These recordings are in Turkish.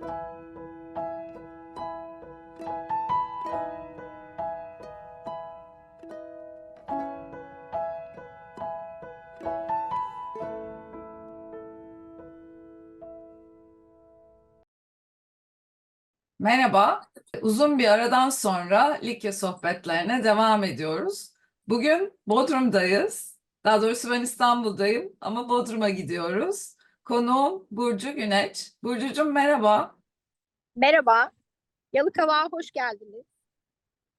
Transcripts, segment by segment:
Merhaba. Uzun bir aradan sonra Likya sohbetlerine devam ediyoruz. Bugün Bodrum'dayız. Daha doğrusu ben İstanbul'dayım ama Bodrum'a gidiyoruz. Konuğum Burcu Güneç. Burcucuğum merhaba. Merhaba, Yalıkavak'a hoş geldiniz.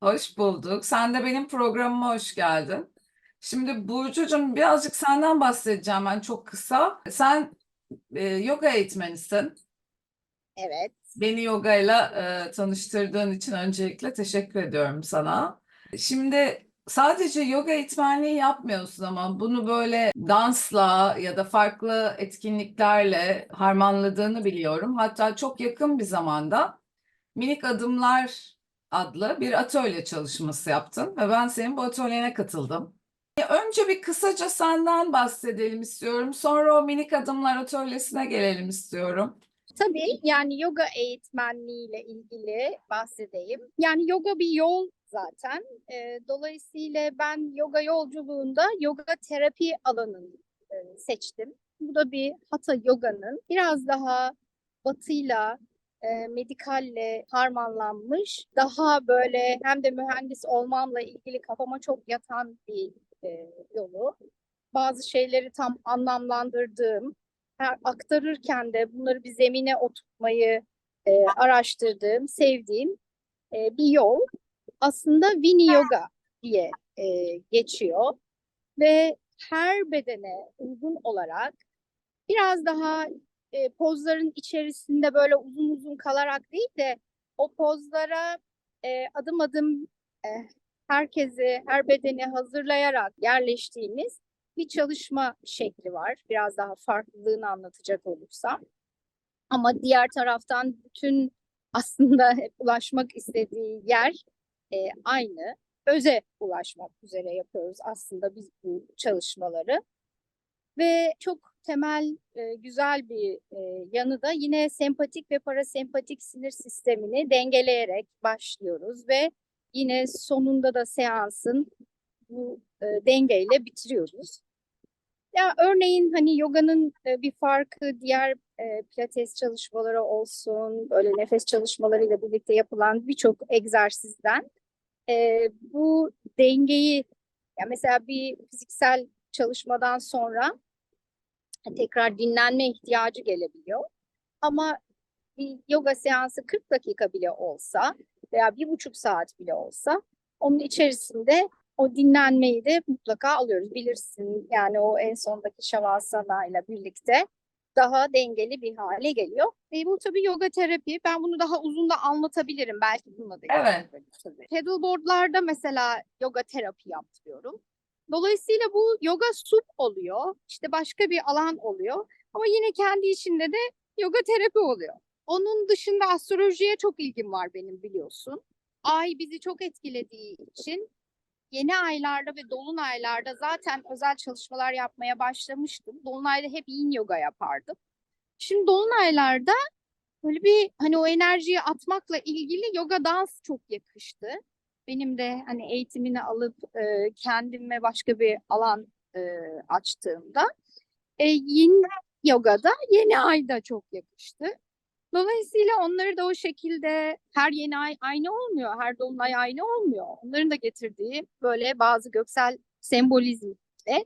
Hoş bulduk. Sen de benim programıma hoş geldin. Şimdi Burcucuğum birazcık senden bahsedeceğim ben çok kısa. Sen e, yoga eğitmenisin. Evet, Beni yogayla e, tanıştırdığın için öncelikle teşekkür ediyorum sana. Şimdi sadece yoga eğitmenliği yapmıyorsun ama bunu böyle dansla ya da farklı etkinliklerle harmanladığını biliyorum. Hatta çok yakın bir zamanda Minik Adımlar adlı bir atölye çalışması yaptın ve ben senin bu atölyene katıldım. Önce bir kısaca senden bahsedelim istiyorum. Sonra o Minik Adımlar atölyesine gelelim istiyorum. tabii yani yoga eğitmenliğiyle ilgili bahsedeyim. Yani yoga bir yol zaten. Ee, dolayısıyla ben yoga yolculuğunda yoga terapi alanını e, seçtim. Bu da bir Hatha yoganın biraz daha batıyla e, medikalle harmanlanmış, daha böyle hem de mühendis olmamla ilgili kafama çok yatan bir e, yolu. Bazı şeyleri tam anlamlandırdığım, her aktarırken de bunları bir zemine oturtmayı e, araştırdığım, sevdiğim e, bir yol. Aslında Vini Yoga diye e, geçiyor ve her bedene uygun olarak biraz daha e, pozların içerisinde böyle uzun uzun kalarak değil de o pozlara e, adım adım e, herkesi, her bedeni hazırlayarak yerleştiğimiz bir çalışma şekli var. Biraz daha farklılığını anlatacak olursam. Ama diğer taraftan bütün aslında hep ulaşmak istediği yer e, aynı. Öze ulaşmak üzere yapıyoruz aslında biz bu çalışmaları. Ve çok temel e, güzel bir e, yanı da yine sempatik ve parasempatik sinir sistemini dengeleyerek başlıyoruz ve yine sonunda da seansın bu e, dengeyle bitiriyoruz. Ya örneğin hani yoganın e, bir farkı diğer e, pilates çalışmaları olsun, böyle nefes çalışmalarıyla birlikte yapılan birçok egzersizden e, bu dengeyi ya mesela bir fiziksel çalışmadan sonra tekrar dinlenme ihtiyacı gelebiliyor. Ama bir yoga seansı 40 dakika bile olsa veya bir buçuk saat bile olsa onun içerisinde o dinlenmeyi de mutlaka alıyoruz. Bilirsin yani o en sondaki şavasana ile birlikte daha dengeli bir hale geliyor. E bu tabii yoga terapi. Ben bunu daha uzun da anlatabilirim. Belki bununla da Evet. tabii. Paddleboardlarda mesela yoga terapi yaptırıyorum. Dolayısıyla bu yoga sup oluyor. İşte başka bir alan oluyor. Ama yine kendi içinde de yoga terapi oluyor. Onun dışında astrolojiye çok ilgim var benim biliyorsun. Ay bizi çok etkilediği için yeni aylarda ve dolunaylarda zaten özel çalışmalar yapmaya başlamıştım. Dolunayda hep yin yoga yapardım. Şimdi dolunaylarda böyle bir hani o enerjiyi atmakla ilgili yoga dans çok yakıştı. Benim de hani eğitimini alıp e, kendime başka bir alan e, açtığımda e, yin yogada yeni ayda çok yakıştı. Dolayısıyla onları da o şekilde her yeni ay aynı olmuyor, her dolunay aynı olmuyor. Onların da getirdiği böyle bazı göksel sembolizmle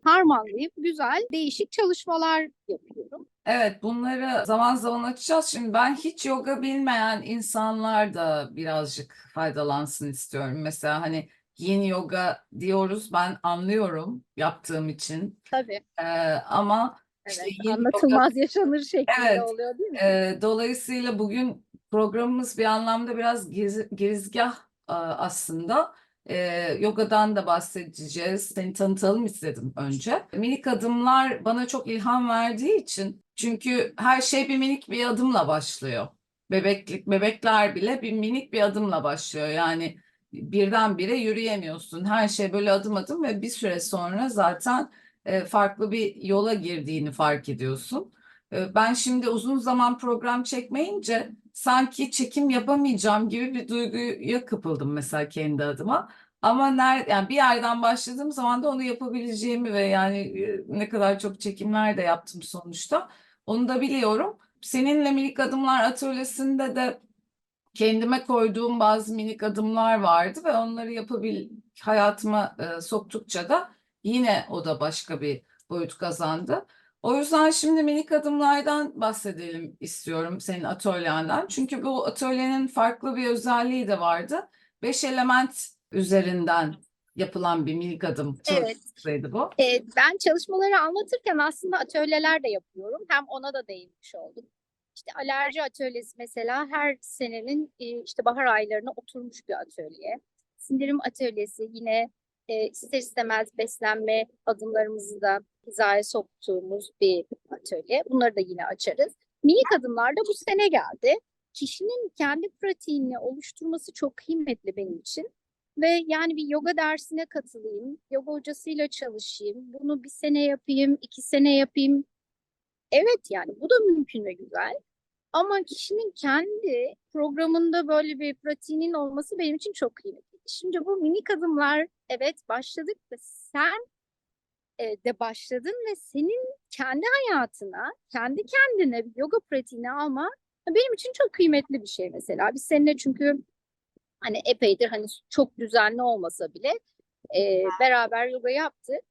harmanlayıp güzel değişik çalışmalar yapıyorum. Evet, bunları zaman zaman açacağız. Şimdi ben hiç yoga bilmeyen insanlar da birazcık faydalansın istiyorum. Mesela hani yin yoga diyoruz, ben anlıyorum yaptığım için. Tabii. Ee, ama Evet, anlatılmaz yaşanır şeklinde Evet, oluyor değil mi? Ee, dolayısıyla bugün programımız bir anlamda biraz giz- girizgah e, aslında. Ee, yogadan da bahsedeceğiz. Seni tanıtalım istedim önce. Minik adımlar bana çok ilham verdiği için çünkü her şey bir minik bir adımla başlıyor. Bebeklik bebekler bile bir minik bir adımla başlıyor. Yani birdenbire yürüyemiyorsun. Her şey böyle adım adım ve bir süre sonra zaten e, farklı bir yola girdiğini fark ediyorsun. e, ben şimdi uzun zaman program çekmeyince sanki çekim yapamayacağım gibi bir duyguya kapıldım mesela kendi adıma. Ama ner, yani bir yerden başladığım zaman da onu yapabileceğimi ve yani e, ne kadar çok çekimler de yaptım sonuçta. Onu da biliyorum. Seninle Minik Adımlar Atölyesi'nde de kendime koyduğum bazı minik adımlar vardı ve onları yapabil hayatıma e, soktukça da yine o da başka bir boyut kazandı. O yüzden şimdi minik adımlardan bahsedelim istiyorum senin atölyenden. Çünkü bu atölyenin farklı bir özelliği de vardı. Beş element üzerinden yapılan bir minik adım Evet. çalışmasıydı bu. Ee, ben çalışmaları anlatırken aslında atölyeler de yapıyorum. Hem ona da değinmiş oldum. İşte alerji atölyesi mesela her senenin e, işte bahar aylarına oturmuş bir atölye. Sindirim atölyesi yine e, ister istemez beslenme adımlarımızı da hizaya soktuğumuz bir atölye. Bunları da yine açarız. Minik adımlar da bu sene geldi. Kişinin kendi pratiğini oluşturması çok kıymetli benim için. Ve yani bir yoga dersine katılayım, yoga hocasıyla çalışayım, bunu bir sene yapayım, iki sene yapayım. Evet yani bu da mümkün ve güzel. Ama kişinin kendi programında böyle bir pratiğinin olması benim için çok kıymetli. Şimdi bu minik adımlar evet başladık ve sen e, de başladın ve senin kendi hayatına, kendi kendine bir yoga pratiğini alma benim için çok kıymetli bir şey mesela. Biz seninle çünkü hani epeydir hani çok düzenli olmasa bile e, beraber yoga yaptık.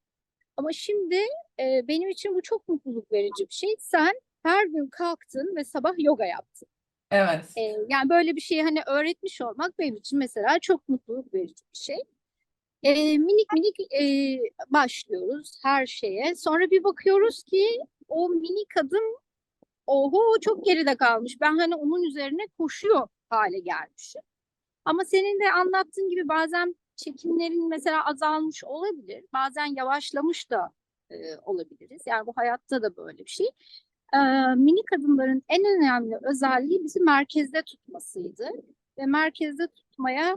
Ama şimdi e, benim için bu çok mutluluk verici bir şey. Sen her gün kalktın ve sabah yoga yaptın. Evet. E, yani böyle bir şeyi hani öğretmiş olmak benim için mesela çok mutluluk verici bir şey. E, minik minik e, başlıyoruz her şeye. Sonra bir bakıyoruz ki o minik adım oho çok geride kalmış. Ben hani onun üzerine koşuyor hale gelmişim. Ama senin de anlattığın gibi bazen çekimlerin mesela azalmış olabilir. Bazen yavaşlamış da e, olabiliriz. Yani bu hayatta da böyle bir şey. E, minik adımların en önemli özelliği bizi merkezde tutmasıydı. Ve merkezde tutmaya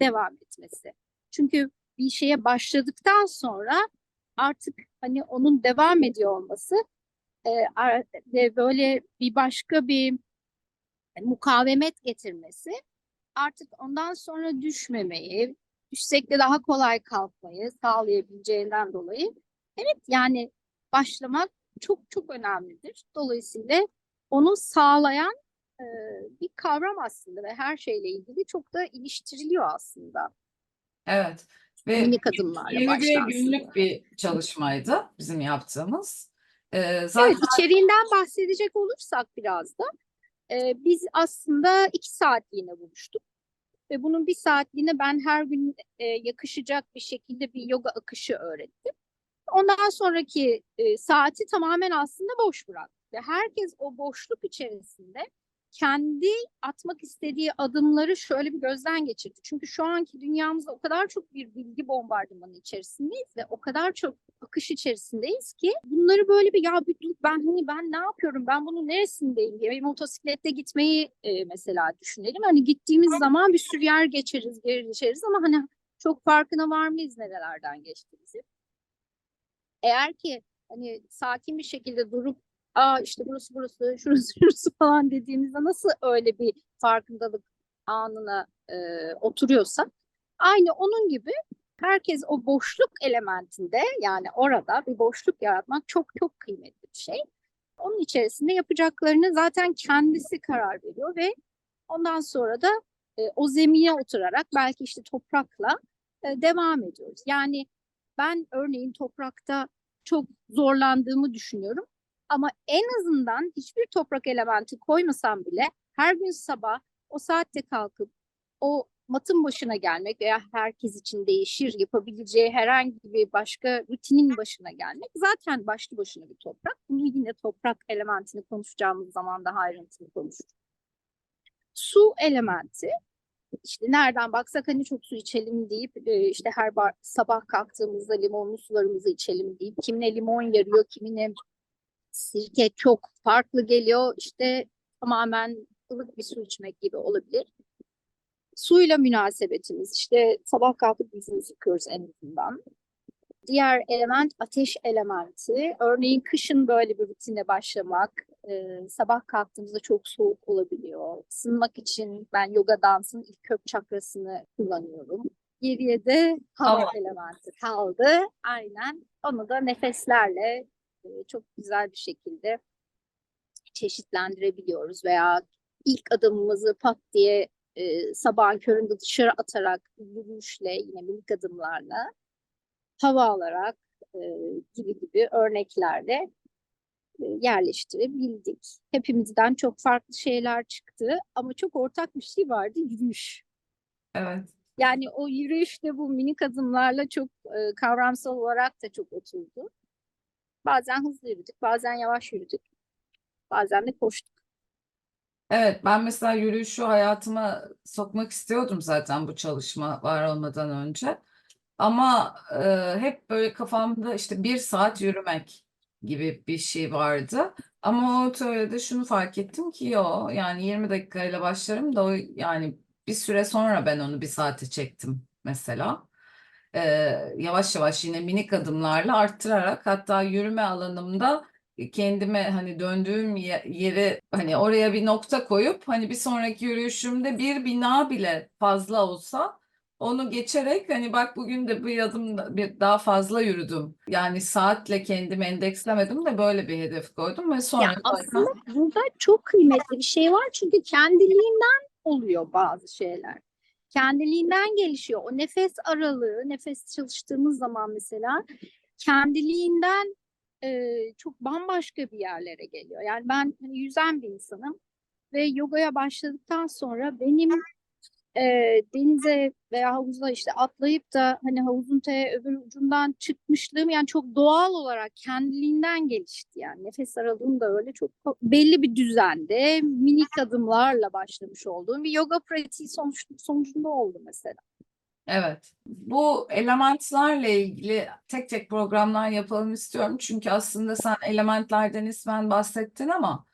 devam etmesi. Çünkü bir şeye başladıktan sonra artık hani onun devam ediyor olması e, ve böyle bir başka bir mukavemet getirmesi artık ondan sonra düşmemeyi, düşsek de daha kolay kalkmayı sağlayabileceğinden dolayı evet yani başlamak çok çok önemlidir. Dolayısıyla onu sağlayan e, bir kavram aslında ve her şeyle ilgili çok da iliştiriliyor aslında. Evet. Ve Minik adımlarla 21 başlansın. günlük bir çalışmaydı bizim yaptığımız. Ee, Evet, zaten içeriğinden bahsedecek olursak biraz da e, biz aslında iki saatliğine buluştuk. Ve bunun bir saatliğine ben her gün e, yakışacak bir şekilde bir yoga akışı öğrettim. Ondan sonraki e, saati tamamen aslında boş bıraktık. Ve herkes o boşluk içerisinde kendi atmak istediği adımları şöyle bir gözden geçirdi. Çünkü şu anki dünyamızda o kadar çok bir bilgi bombardımanı içerisindeyiz ve o kadar çok akış içerisindeyiz ki bunları böyle bir ya ben hani ben ne yapıyorum ben bunun neresindeyim diye bir motosiklette gitmeyi e, mesela düşünelim. Hani gittiğimiz zaman bir sürü yer geçeriz, geri geçeriz ama hani çok farkına var mıyız nerelerden geçtiğimizi? Eğer ki hani sakin bir şekilde durup aa işte burası burası şurası şurası falan dediğimizde nasıl öyle bir farkındalık anına e, oturuyorsak aynı onun gibi herkes o boşluk elementinde yani orada bir boşluk yaratmak çok çok kıymetli bir şey. Onun içerisinde yapacaklarını zaten kendisi karar veriyor ve ondan sonra da e, o zemine oturarak belki işte toprakla e, devam ediyoruz. Yani ben örneğin toprakta çok zorlandığımı düşünüyorum. Ama en azından hiçbir toprak elementi koymasam bile her gün sabah o saatte kalkıp o matın başına gelmek veya herkes için değişir yapabileceği herhangi bir başka rutinin başına gelmek zaten başlı başına bir toprak. Bunu yine toprak elementini konuşacağımız zaman daha ayrıntılı konuşuruz. Su elementi işte nereden baksak hani çok su içelim deyip e, işte her bar- sabah kalktığımızda limonlu sularımızı içelim deyip kimine limon yarıyor, kimine sirke çok farklı geliyor. İşte tamamen ılık bir su içmek gibi olabilir. Suyla münasebetimiz işte sabah kalkıp yüzümüzü yıkıyoruz en azından. Diğer element ateş elementi. Örneğin kışın böyle bir rutine başlamak e, sabah kalktığımızda çok soğuk olabiliyor. Isınmak için ben yoga dansın ilk kök çakrasını kullanıyorum. Geriye de hava Hava. elementi kaldı. Aynen. Onu da nefeslerle e, çok güzel bir şekilde çeşitlendirebiliyoruz veya ilk adımımızı pat diye e, sabahın köründe dışarı atarak yürüyüşle yine minik adımlarla hava alarak e, gibi gibi örneklerle yerleştirebildik. Hepimizden çok farklı şeyler çıktı ama çok ortak bir şey vardı yürüyüş. Evet. Yani o yürüyüşle bu minik adımlarla çok e, kavramsal olarak da çok oturdu. Bazen hızlı yürüdük, bazen yavaş yürüdük, bazen de koştuk. Evet, ben mesela yürüyüşü hayatıma sokmak istiyordum zaten bu çalışma var olmadan önce. Ama e, hep böyle kafamda işte bir saat yürümek gibi bir şey vardı. Ama o teoride şunu fark ettim ki yo yani 20 dakikayla başlarım da o yani bir süre sonra ben onu bir saate çektim mesela. E, yavaş yavaş yine minik adımlarla arttırarak hatta yürüme alanımda kendime hani döndüğüm ye- yere hani oraya bir nokta koyup hani bir sonraki yürüyüşümde bir bina bile fazla olsa onu geçerek hani bak bugün de bir adım bir daha fazla yürüdüm. Yani saatle kendimi endekslemedim de böyle bir hedef koydum ve sonra Ya zaten aslında burada çok kıymetli bir şey var çünkü kendiliğinden oluyor bazı şeyler. Kendiliğinden gelişiyor. O nefes aralığı, nefes çalıştığımız zaman mesela kendiliğinden e, çok bambaşka bir yerlere geliyor. Yani ben hani yüzen bir insanım ve yogaya başladıktan sonra benim e, denize veya havuza işte atlayıp da hani havuzun te öbür ucundan çıkmışlığım yani çok doğal olarak kendiliğinden gelişti yani nefes aralığım da öyle çok belli bir düzende minik adımlarla başlamış olduğum bir yoga pratiği sonuç, sonucunda oldu mesela. Evet. Bu elementlerle ilgili tek tek programlar yapalım istiyorum. Çünkü aslında sen elementlerden ismen bahsettin ama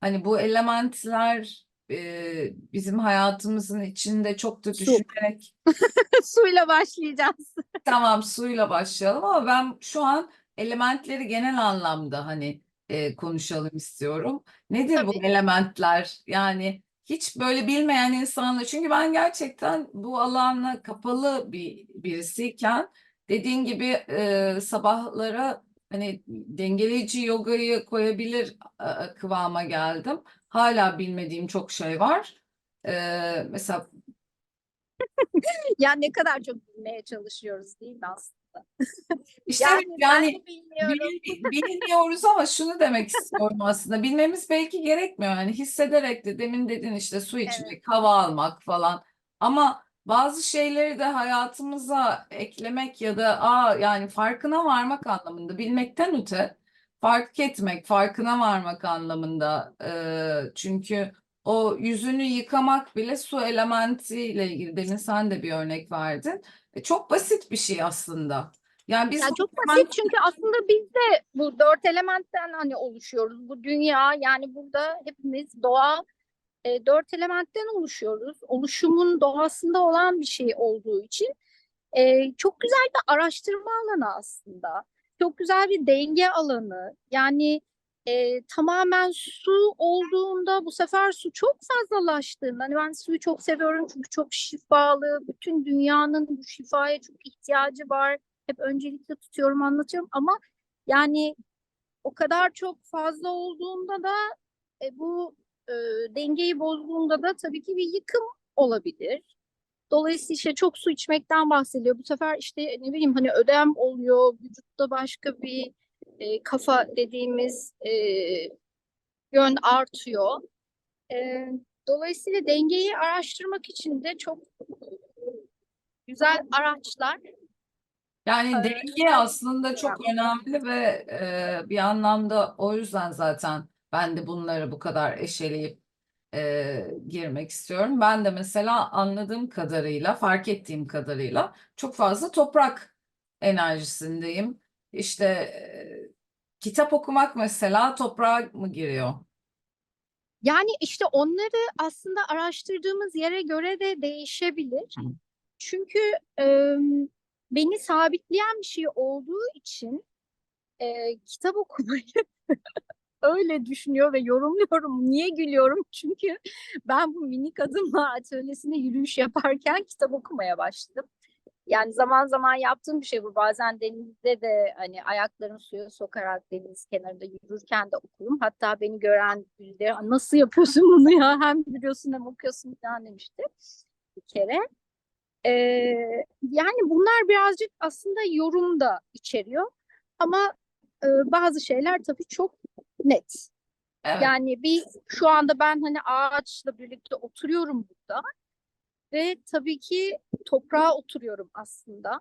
hani bu elementler e, bizim hayatımızın içinde çok da düşünerek Suyla başlayacağız. tamam suyla başlayalım ama ben şu an elementleri genel anlamda hani e, konuşalım istiyorum. Nedir bu Tabii. elementler? Yani hiç böyle bilmeyen insanlar çünkü ben gerçekten bu alana kapalı bir birisiyken dediğin gibi e, sabahlara hani dengeleyici yogayı koyabilir e, kıvama geldim. Hala bilmediğim çok şey var. E, mesela Yani ne kadar çok bilmeye çalışıyoruz değil mi aslında? işte Yani evet, yani bilmiyorum. Bil- Bilmiyoruz ama şunu demek istiyorum aslında. Bilmemiz belki gerekmiyor. Yani hissederek de demin dedin işte su içmek, hava almak falan. Ama bazı şeyleri de hayatımıza eklemek ya da aa yani farkına varmak anlamında bilmekten öte fark etmek, farkına varmak anlamında. Eee, çünkü o yüzünü yıkamak bile su elementiyle ilgili demin sen de bir örnek verdin. E, çok basit bir şey aslında. Yani biz Ya bu çok basit çünkü aslında biz de bu dört elementten hani oluşuyoruz. Bu dünya yani burada hepimiz doğa e, dört elementten oluşuyoruz. Oluşumun doğasında olan bir şey olduğu için e, çok güzel bir araştırma alanı aslında. Çok güzel bir denge alanı. Yani e, tamamen su olduğunda bu sefer su çok fazlalaştığında hani ben suyu çok seviyorum çünkü çok şifalı. Bütün dünyanın bu şifaya çok ihtiyacı var hep öncelikle tutuyorum anlatıyorum ama yani o kadar çok fazla olduğunda da e, bu e, dengeyi bozduğunda da tabii ki bir yıkım olabilir. Dolayısıyla işte çok su içmekten bahsediyor. Bu sefer işte ne bileyim hani ödem oluyor, vücutta başka bir e, kafa dediğimiz e, yön artıyor. E, dolayısıyla dengeyi araştırmak için de çok güzel araçlar Yani denge aslında çok önemli ve e, bir anlamda o yüzden zaten ben de bunları bu kadar eşeleyip e, girmek istiyorum. Ben de mesela anladığım kadarıyla, fark ettiğim kadarıyla çok fazla toprak enerjisindeyim. İşte e, kitap okumak mesela toprağa mı giriyor? Yani işte onları aslında araştırdığımız yere göre de değişebilir. Hı. Çünkü e, beni sabitleyen bir şey olduğu için e, kitap okumayı öyle düşünüyor ve yorumluyorum. Niye gülüyorum? Çünkü ben bu minik adımla atölyesinde yürüyüş yaparken kitap okumaya başladım. Yani zaman zaman yaptığım bir şey bu. Bazen denizde de hani ayaklarını suya sokarak deniz kenarında yürürken de okurum. Hatta beni gören "Aa, nasıl yapıyorsun bunu ya? Hem biliyorsun hem okuyorsun falan demişti bir kere. Ee, yani bunlar birazcık aslında yorum da içeriyor. Ama e, bazı şeyler tabii çok net. Evet. Yani bir şu anda ben hani ağaçla birlikte oturuyorum burada ve tabii ki toprağa oturuyorum aslında.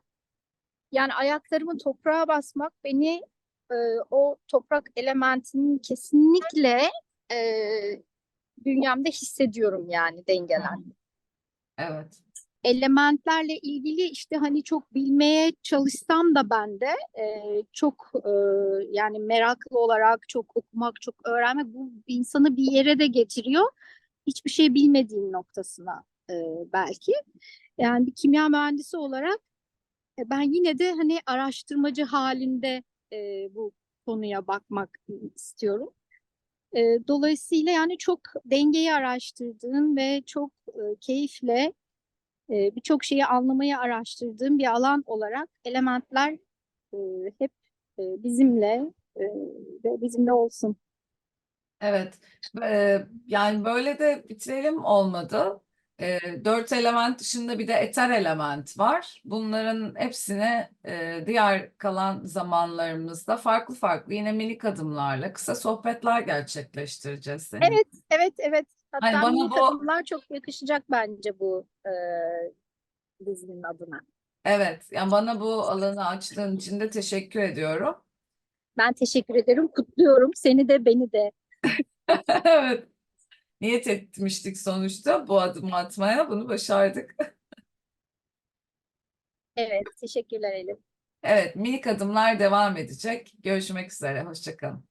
Yani ayaklarımı toprağa basmak beni e, o toprak elementinin kesinlikle e, bünyemde hissediyorum yani dengelen. Evet. Elementlerle ilgili işte hani çok bilmeye çalışsam da ben de e, çok e, yani meraklı olarak çok okumak, çok öğrenmek bu insanı bir yere de getiriyor. Hiçbir şey bilmediğin noktasına e, belki. Yani bir kimya mühendisi olarak e, ben yine de hani araştırmacı halinde e, bu konuya bakmak istiyorum. E, dolayısıyla yani çok dengeyi araştırdığım ve çok e, keyifle e, birçok şeyi anlamayı araştırdığım bir alan olarak elementler e, hep e, bizimle e, ve bizimle olsun. Evet. Yani böyle de bitirelim olmadı. Dört element dışında bir de eter element var. Bunların hepsini eee, diğer kalan zamanlarımızda farklı farklı yine minik adımlarla kısa sohbetler gerçekleştireceğiz seninle. Evet, evet, evet. Hatta Hani bana bu- adımlar çok yakışacak bence bu e, dizinin adına. Evet, yani bana bu alanı açtığın için de teşekkür ediyorum. Ben teşekkür ederim, kutluyorum seni de beni de. Evet. Niyet etmiştik sonuçta bu adımı atmaya. Bunu başardık. Evet, teşekkürler Elif. Evet, minik adımlar devam edecek. Görüşmek üzere. Hoşça kalın.